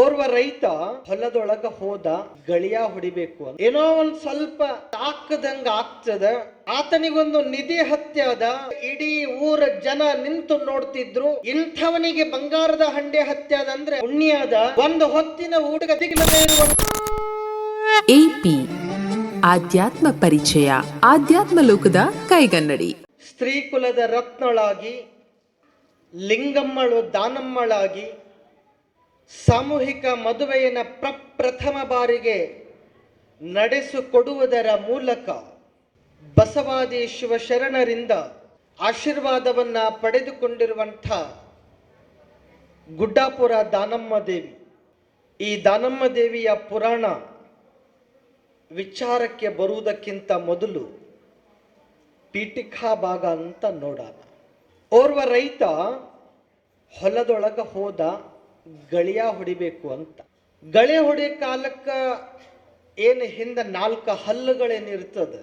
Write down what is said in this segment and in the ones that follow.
ಓರ್ವ ರೈತ ಹೊಲದೊಳಗ ಹೋದ ಗಳಿಯ ಹೊಡಿಬೇಕು ಅಂತ. ಏನೋ ಒಂದ್ ಸ್ವಲ್ಪ ತಾಕದಂಗ ಆಗ್ತದ. ಆತನಿಗೊಂದು ನಿಧಿ ಹತ್ಯ ಅದ. ಇಡೀ ಊರ ಜನ ನಿಂತು ನೋಡ್ತಿದ್ರು. ಇಂಥವನಿಗೆ ಬಂಗಾರದ ಹಂಡೆ ಹತ್ಯ ಅದ ಅಂದ್ರೆ ಪುಣ್ಯದ ಒಂದು ಹೊತ್ತಿನ ಊಟಗ ಇರುವ ಎಪಿ ಆಧ್ಯಾತ್ಮ ಪರಿಚಯ ಆಧ್ಯಾತ್ಮ ಲೋಕದ ಕೈಗನ್ನಡಿ. ಸ್ತ್ರೀ ಕುಲದ ರತ್ನಳಾಗಿ ಲಿಂಗಮ್ಮಳು ದಾನಮ್ಮಳಾಗಿ ಸಾಮೂಹಿಕ ಮದುವೆಯನ್ನು ಪ್ರಪ್ರಥಮ ಬಾರಿಗೆ ನಡೆಸಿಕೊಡುವುದರ ಮೂಲಕ ಬಸವಾದಿ ಶಿವಶರಣರಿಂದ ಆಶೀರ್ವಾದವನ್ನು ಪಡೆದುಕೊಂಡಿರುವಂಥ ಗುಡ್ಡಾಪುರ ದಾನಮ್ಮ ದೇವಿ. ಈ ದಾನಮ್ಮ ದೇವಿಯ ಪುರಾಣ ವಿಚಾರಕ್ಕೆ ಬರುವುದಕ್ಕಿಂತ ಮೊದಲು ಪೀಠಿಕಾ ಭಾಗ ಅಂತ ನೋಡೋಣ. ಓರ್ವ ರೈತ ಹೊಲದೊಳಗೆ ಹೋದ. ಗಳಿಯ ಹೊಡಿಬೇಕು ಅಂತ. ಗಳೆ ಹೊಡಿಯ ಕಾಲಕ್ಕೆ ಏನು ಹಿಂದೆ ನಾಲ್ಕು ಹಲ್ಲುಗಳೇನಿರ್ತದೆ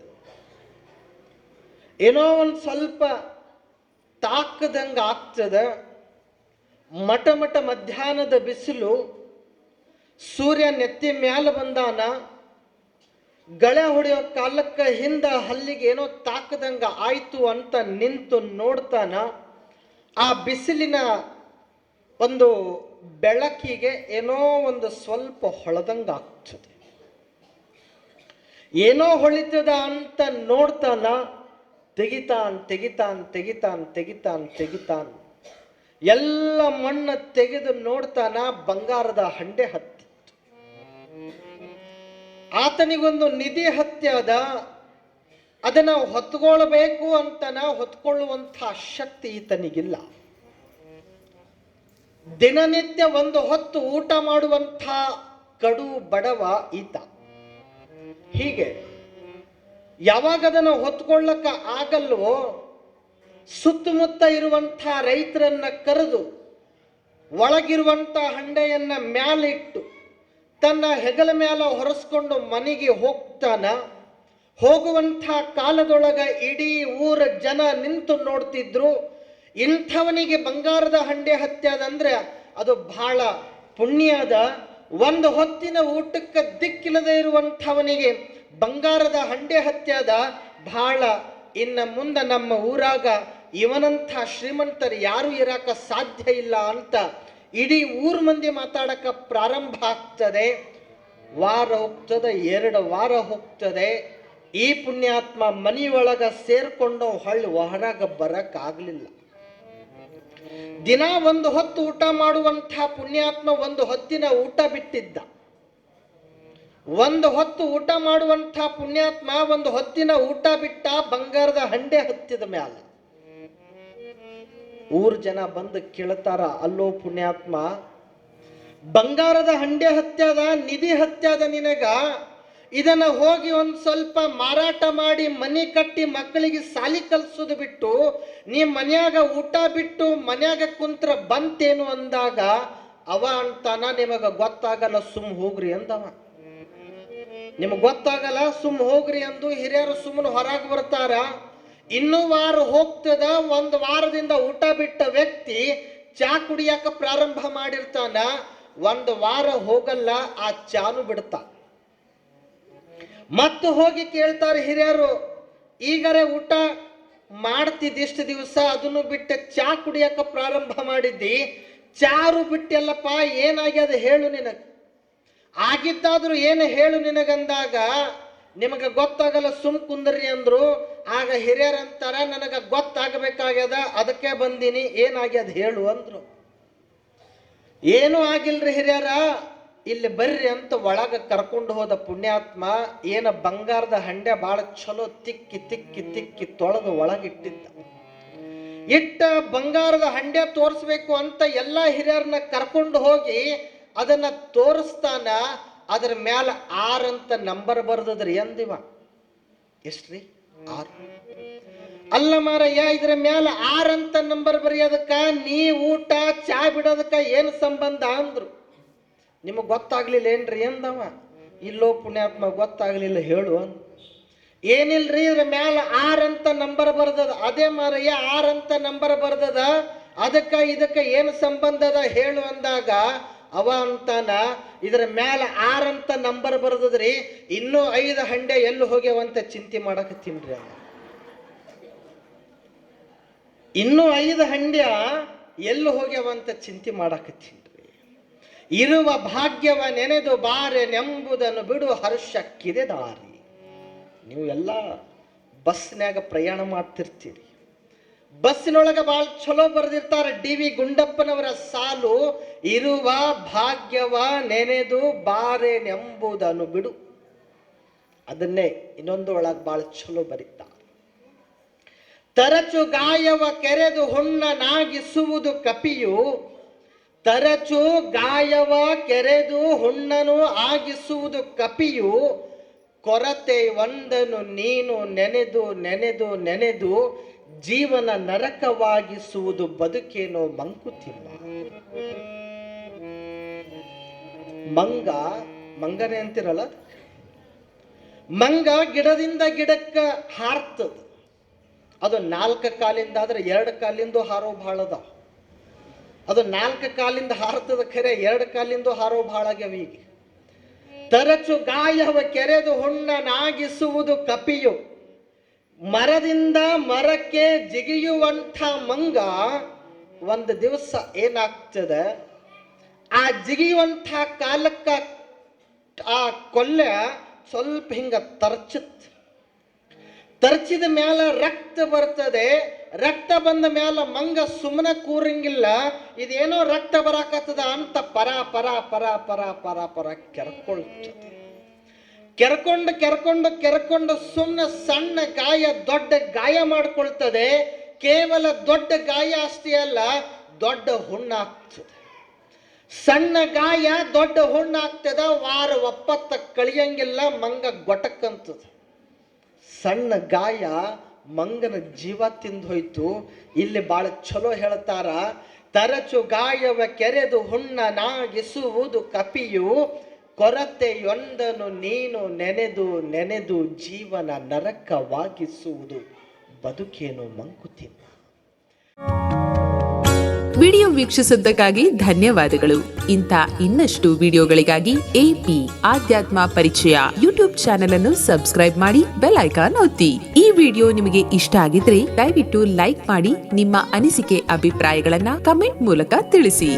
ಏನೋ ಒಂದು ಸ್ವಲ್ಪ ತಾಕದಂಗ ಆಗ್ತದ. ಮಟ ಮಟ ಮಧ್ಯಾಹ್ನದ ಬಿಸಿಲು, ಸೂರ್ಯ ನೆತ್ತಿ ಮ್ಯಾಲ ಬಂದಾನ, ಗಳೆ ಹೊಡೆಯೋ ಕಾಲಕ್ಕೆ ಹಿಂದ ಹಲ್ಲಿಗೆ ಏನೋ ತಾಕದಂಗ ಆಯಿತು ಅಂತ ನಿಂತು ನೋಡ್ತಾನ. ಆ ಬಿಸಿಲಿನ ಒಂದು ಬೆಳಕಿಗೆ ಏನೋ ಒಂದು ಸ್ವಲ್ಪ ಹೊಳೆದಂಗಾಗ್ತದೆ. ಏನೋ ಹೊಳಿತದ ಅಂತ ನೋಡ್ತಾನ, ತೆಗಿತಾನ್ ತೆಗಿತಾನ್ ತೆಗಿತಾನ್ ತೆಗಿತಾನ್ ತೆಗಿತಾನ್. ಎಲ್ಲ ಮಣ್ಣು ತೆಗೆದು ನೋಡ್ತಾನ, ಬಂಗಾರದ ಹಂಡೆ ಹತ್ತಿತ್ತು. ಆತನಿಗೊಂದು ನಿಧಿ ಹತ್ಯೆ ಅದ ಅದನ್ನ ಹೊತ್ಕೊಳ್ಬೇಕು ಅಂತನ ಹೊತ್ಕೊಳ್ಳುವಂಥ ಶಕ್ತಿ ಈತನಿಗಿಲ್ಲ. ದಿನನಿತ್ಯ ಒಂದು ಹೊತ್ತು ಊಟ ಮಾಡುವಂಥ ಕಡು ಬಡವ ಈತ. ಹೀಗೆ ಯಾವಾಗ ಅದನ್ನು ಹೊತ್ಕೊಳ್ಳಕ ಆಗಲ್ವೋ, ಸುತ್ತಮುತ್ತ ಇರುವಂಥ ರೈತರನ್ನ ಕರೆದು, ಒಳಗಿರುವಂಥ ಹಂಡೆಯನ್ನ ಮ್ಯಾಲಿಟ್ಟು, ತನ್ನ ಹೆಗಲ ಮ್ಯಾಲ ಹೊರಸ್ಕೊಂಡು ಮನೆಗೆ ಹೋಗ್ತಾನ, ಹೋಗುವಂಥ ಕಾಲದೊಳಗ ಇಡೀ ಊರ ಜನ ನಿಂತು ನೋಡ್ತಿದ್ರು ಇಂಥವನಿಗೆ ಬಂಗಾರದ ಹಂಡೆ ಹತ್ಯೆ ಅದಂದ್ರೆ ಅದು ಬಹಳ ಪುಣ್ಯದ ಒಂದು ಹೊತ್ತಿನ ಊಟಕ್ಕೆ ದಿಕ್ಕಿಲ್ಲದೆ ಇರುವಂಥವನಿಗೆ ಬಂಗಾರದ ಹಂಡೆ ಹತ್ಯದ ಬಹಳ ಇನ್ನ ಮುಂದೆ ನಮ್ಮ ಊರಾಗ ಇವನಂಥ ಶ್ರೀಮಂತರು ಯಾರು ಇರಾಕ ಸಾಧ್ಯ ಇಲ್ಲ ಅಂತ ಇಡೀ ಊರ್ ಮಂದಿ ಮಾತಾಡಕ ಪ್ರಾರಂಭ ಆಗ್ತದೆ. ವಾರ ಹೋಗ್ತದೆ, ಎರಡು ವಾರ ಹೋಗ್ತದೆ. ಈ ಪುಣ್ಯಾತ್ಮ ಮನೆಯೊಳಗ ಸೇರ್ಕೊಂಡು ಹೊಳ್ಳಿ ಹೊರಗ ಬರಕ್ ಆಗ್ಲಿಲ್ಲ ದಿನ ಒಂದು ಹೊತ್ತು ಊಟ ಮಾಡುವಂತಹ ಪುಣ್ಯಾತ್ಮ ಒಂದು ಹೊತ್ತಿನ ಊಟ ಬಿಟ್ಟಿದ್ದ. ಒಂದು ಹೊತ್ತು ಊಟ ಮಾಡುವಂತಹ ಪುಣ್ಯಾತ್ಮ ಒಂದು ಹೊತ್ತಿನ ಊಟ ಬಿಟ್ಟ ಬಂಗಾರದ ಹಂಡೆ ಹತ್ತಿದ ಮ್ಯಾಲ. ಊರ್ ಜನ ಬಂದು ಕೇಳ್ತಾರ, ಅಲ್ಲೋ ಪುಣ್ಯಾತ್ಮ, ಬಂಗಾರದ ಹಂಡೆ ಹತ್ಯದ, ನಿಧಿ ಹತ್ಯದ ನಿನಗ? ಇದನ್ನ ಹೋಗಿ ಒಂದ್ ಸ್ವಲ್ಪ ಮಾರಾಟ ಮಾಡಿ ಮನೆ ಕಟ್ಟಿ ಮಕ್ಕಳಿಗೆ ಸಾಲಿ ಕಲ್ಸೋದು ಬಿಟ್ಟು ನೀ ಮನ್ಯಾಗ ಊಟ ಬಿಟ್ಟು ಮನ್ಯಾಗ ಕುಂತ್ರ ಬಂತೇನು ಅಂದಾಗ, ಅವ ಅಂತಾನ, ನಿಮಗ ಗೊತ್ತಾಗಲ್ಲ, ಸುಮ್ ಹೋಗ್ರಿ ಅಂದವ. ನಿಮಗ್ ಗೊತ್ತಾಗಲ್ಲ, ಸುಮ್ ಹೋಗ್ರಿ ಅಂದು ಹಿರಿಯರು ಸುಮ್ಮನೆ ಹೊರಗೆ ಬರ್ತಾರ. ಇನ್ನೂ ವಾರ ಹೋಗ್ತದ, ಒಂದು ವಾರದಿಂದ ಊಟ ಬಿಟ್ಟ ವ್ಯಕ್ತಿ ಚಾ ಕುಡಿಯಾಕ ಪ್ರಾರಂಭ ಮಾಡಿರ್ತಾನ. ಒಂದು ವಾರ ಹೋಗಲ್ಲ, ಆ ಚಾನು ಬಿಡ್ತಾ. ಮತ್ತು ಹೋಗಿ ಕೇಳ್ತಾರೆ ಹಿರಿಯರು, ಈಗರೆ ಊಟ ಮಾಡ್ತಿದ್ದಿಷ್ಟು ದಿವಸ ಅದನ್ನು ಬಿಟ್ಟು ಚಾ ಕುಡಿಯಕ ಪ್ರಾರಂಭ ಮಾಡಿದ್ದಿ. ಚಾರು ಬಿಟ್ಟೆಲ್ಲಪ್ಪ ಏನಾಗ್ಯದ ಹೇಳು ನಿನಗೆ. ಆಗಿದ್ದಾದ್ರೂ ಏನು ಹೇಳು ನಿನಗಂದಾಗ, ನಿಮಗೆ ಗೊತ್ತಾಗಲ್ಲ ಸುಮ್ ಕುಂದ್ರಿ ಅಂದ್ರು. ಆಗ ಹಿರಿಯರಂತಾರ ನನಗೆ ಗೊತ್ತಾಗಬೇಕಾಗ್ಯದ, ಅದಕ್ಕೆ ಬಂದೀನಿ ಏನಾಗ್ಯದ ಹೇಳು ಅಂದ್ರು. ಏನೂ ಆಗಿಲ್ರಿ ಹಿರಿಯರ. ಇಲ್ಲಿ ಬರ್ರಿ ಅಂತ ಒಳಗೆ ಕರ್ಕೊಂಡು ಹೋದ ಪುಣ್ಯಾತ್ಮ ಏನ ಬಂಗಾರದ ಹಂಡೆ ಬಹಳ ಚಲೋ ತಿಕ್ಕಿ ತಿಕ್ಕಿ ತಿಕ್ಕಿ ತೊಳೆದು ಒಳಗಿಟ್ಟಿದ್ದ. ಇಟ್ಟ ಬಂಗಾರದ ಹಂಡೆ ತೋರಿಸ್ಬೇಕು ಅಂತ ಎಲ್ಲ ಹಿರಿಯರನ್ನ ಕರ್ಕೊಂಡು ಹೋಗಿ ಅದನ್ನ ತೋರಿಸ್ತಾನ, ಅದ್ರ ಮ್ಯಾಲ ಆರ್ ಅಂತ ನಂಬರ್ ಬರ್ದದ್ರಿ ಎಂದಿವ ಎಷ್ಟ್ರಿ? ಆರ್. ಅಲ್ಲ ಮಾರಯ್ಯ, ಇದ್ರ ಮ್ಯಾಲ ಆರ್ ಅಂತ ನಂಬರ್ ಬರೆಯೋದಕ್ಕ, ನೀ ಊಟ, ಚಾ ಬಿಡೋದಕ್ಕ ಏನು ಸಂಬಂಧ ಅಂದ್ರು? ನಿಮಗೆ ಗೊತ್ತಾಗ್ಲಿಲ್ಲ ಏನ್ರಿ ಎಂದವ? ಇಲ್ಲೋ ಪುಣ್ಯಾತ್ಮ ಗೊತ್ತಾಗ್ಲಿಲ್ಲ ಹೇಳು ಏನಿಲ್ರಿ ಇದ್ರ ಮ್ಯಾಲ ಆರ್ ಅಂತ ನಂಬರ್ ಬರ್ದದ ಅದೇ ಮಾರಯ್ಯ, ಆರ್ ಅಂತ ನಂಬರ್ ಬರ್ದದ ಅದಕ್ಕ ಇದಕ್ಕ ಏನು ಸಂಬಂಧ ಅದ ಹೇಳು ಅಂದಾಗ, ಅವ ಅಂತಾನ, ಇದರ ಮ್ಯಾಲ ಆರ್ ಅಂತ ನಂಬರ್ ಬರ್ದದ್ರಿ ಇನ್ನೂ ಐದು ಹಂಡೆ ಎಲ್ಲಿ ಹೋಗ್ಯಾವಂತ ಚಿಂತೆ ಮಾಡಕತ್ತೀನ್ರಿ ಅವ. ಇನ್ನೂ ಐದು ಹಂಡ್ಯ ಎಲ್ಲಿ ಹೋಗ್ಯಾವಂತ ಚಿಂತೆ ಮಾಡಕತ್ತೀನ್ರಿ ಇರುವ ಭಾಗ್ಯವ ನೆನೆದು ಬಾರೆ ನೆಂಬುದನ್ನು ಬಿಡು ಹರ್ಷಕ್ಕಿದೆ ದಾರಿ. ನೀವು ಎಲ್ಲ ಬಸ್ನಾಗ ಪ್ರಯಾಣ ಮಾಡ್ತಿರ್ತೀರಿ. ಬಸ್ಸಿನೊಳಗೆ ಭಾಳ ಚಲೋ ಬರೆದಿರ್ತಾರೆ ಡಿ ವಿ ಗುಂಡಪ್ಪನವರ ಸಾಲು, ಇರುವ ಭಾಗ್ಯವ ನೆನೆದು ಬಾರೆ ನೆಂಬುದನ್ನು ಬಿಡು. ಅದನ್ನೇ ಇನ್ನೊಂದು ಒಳಗೆ ಭಾಳ ಚಲೋ ಬರೀತಾರೆ. ತರಚು ಗಾಯವ ಕೆರೆದು ಹುಣ್ಣನಾಗಿಸುವುದು ಕಪಿಯು ತರಚು ಗಾಯವ ಕೆರೆದು ಹುಣ್ಣನು ಆಗಿಸುವುದು ಕಪಿಯು, ಕೊರತೆ ಒಂದನು ನೀನು ನೆನೆದು ನೆನೆದು ನೆನೆದು ಜೀವನ ನರಕವಾಗಿಸುವುದು ಬದುಕೇನೋ ಮಂಕುತಿಮ್ಮ. ಮಂಗ, ಮಂಗನೆ ಅಂತಿರಲ್ಲ? ಮಂಗ ಗಿಡದಿಂದ ಗಿಡಕ್ಕ ಹಾರ್ತದ. ಅದು ನಾಲ್ಕು ಕಾಲಿಂದ ಆದ್ರೆ ಎರಡು ಕಾಲಿಂದ ಹಾರೋ ಭಾಳ ಅದು ನಾಲ್ಕು ಕಾಲಿಂದ ಹಾರತದ ಖರೆ ಎರಡು ಕಾಲಿಂದ ಹಾರೋ ಭಾಳ ಆಗ್ಯಾವ ಈಗ. ತರಚು ಗಾಯವ ಕೆರೆದು ಹುಣ್ಣನಾಗಿಸುವುದು ಕಪಿಯು. ಮರದಿಂದ ಮರಕ್ಕೆ ಜಿಗಿಯುವಂಥ ಮಂಗ ಒಂದು ದಿವಸ ಏನಾಗ್ತದೆ? ಆ ಜಿಗಿಯುವಂಥ ಕಾಲಕ್ಕ ಆ ಕೊಲ್ಲೆ ಸ್ವಲ್ಪ ಹಿಂಗ ತರ್ಚುತ್ತೆ ತರ್ಚಿದ ಮ್ಯಾಲ ರಕ್ತ ಬರ್ತದೆ ರಕ್ತ ಬಂದ ಮ್ಯಾಲ ಮಂಗ ಸುಮ್ಮನೆ ಕೂರಂಗಿಲ್ಲ, ಇದೇನೋ ರಕ್ತ ಬರಾಕತ್ತದ ಅಂತ ಪರ ಪರ ಪರ ಪರ ಪರ ಪರ ಕೆರ್ಕೊಳ್ತದೆ ಕೆರ್ಕೊಂಡು ಕೆರ್ಕೊಂಡು ಕೆರ್ಕೊಂಡು ಸುಮ್ಮನೆ ಸಣ್ಣ ಗಾಯ, ದೊಡ್ಡ ಗಾಯ ಮಾಡ್ಕೊಳ್ತದೆ. ಕೇವಲ ದೊಡ್ಡ ಗಾಯ ಅಷ್ಟೇ ಅಲ್ಲ, ದೊಡ್ಡ ಹುಣ್ಣಾಗ್ತದೆ. ಸಣ್ಣ ಗಾಯ, ದೊಡ್ಡ ಹುಣ್ಣಾಗ್ತದ, ವಾರ ಒಪ್ಪತ್ತ ಕಳಿಯಂಗಿಲ್ಲ, ಮಂಗ ಗೊಟಕ್ಕಂತದ ಸಣ್ಣ ಗಾಯ ಮಂಗನ ಜೀವ ತಿಂದು ಹೋಯ್ತು ಇಲ್ಲಿ ಭಾಳ ಚಲೋ ಹೇಳ್ತಾರ, ತರಚು ಗಾಯವ ಕೆರೆದು ಹುಣ್ಣನಾಗಿಸುವುದು ಕಪಿಯು ಕೊರತೆಯೊಂದನು ನೀನು ನೆನೆದು ನೆನೆದು ಜೀವನ ನರಕವಾಗಿಸುವುದು. ಬದುಕೇನು ಮಂಕುತಿಮ್ಮ? ವಿಡಿಯೋ ವೀಕ್ಷಿಸಿದ್ದಕ್ಕಾಗಿ ಧನ್ಯವಾದಗಳು. ಇಂಥ ಇನ್ನಷ್ಟು ವಿಡಿಯೋಗಳಿಗಾಗಿ ಎಪಿ ಆಧ್ಯಾತ್ಮ ಪರಿಚಯ ಯೂಟ್ಯೂಬ್ ಚಾನೆಲ್ ಅನ್ನು ಸಬ್ಸ್ಕ್ರೈಬ್ ಮಾಡಿ, ಬೆಲ್ ಐಕಾನ್ ಒತ್ತಿ. ಈ ವಿಡಿಯೋ ನಿಮಗೆ ಇಷ್ಟ ಆಗಿದ್ರೆ ದಯವಿಟ್ಟು ಲೈಕ್ ಮಾಡಿ, ನಿಮ್ಮ ಅನಿಸಿಕೆ, ಅಭಿಪ್ರಾಯಗಳನ್ನ ಕಮೆಂಟ್ ಮೂಲಕ ತಿಳಿಸಿ.